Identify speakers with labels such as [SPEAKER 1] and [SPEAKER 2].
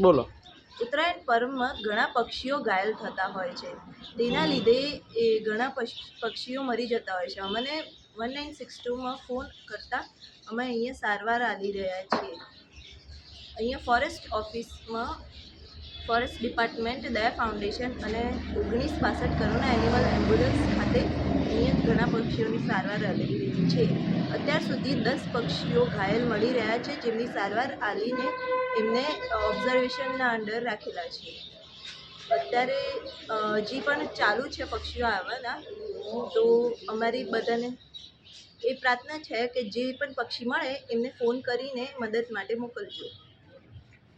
[SPEAKER 1] બોલો.
[SPEAKER 2] ઉત્તરાયણ પર્વમાં ઘણા પક્ષીઓ ઘાયલ થતા હોય છે. તેના લીધે એ ઘણા પક્ષ- પક્ષીઓ મરી જતા હોય છે. અમને વન નાઇન સિક્સ ટુમાં ફોન કરતાં અમે અહીંયા સારવાર આપી રહ્યા છીએ. અહીંયા ફોરેસ્ટ ઓફિસમાં ફોરેસ્ટ ડિપાર્ટમેન્ટ દયા ફાઉન્ડેશન અને ઓગણીસ પાસઠ કરોના એનિમલ એમ્બ્યુલન્સ ખાતે અહીંયા ઘણા પક્ષીઓની સારવાર આવી રહી છે. અત્યાર સુધી દસ પક્ષીઓ ઘાયલ મળી રહ્યા છે, જેમની સારવાર આલીને એમને ઓબ્ઝર્વેશનના અંડર રાખેલા છે. અત્યારે જે પણ ચાલુ છે પક્ષીઓ આવવાના, તો અમારી બધાને એ પ્રાર્થના છે કે જે પણ પક્ષી મળે એમને ફોન કરીને મદદ માટે મોકલજો.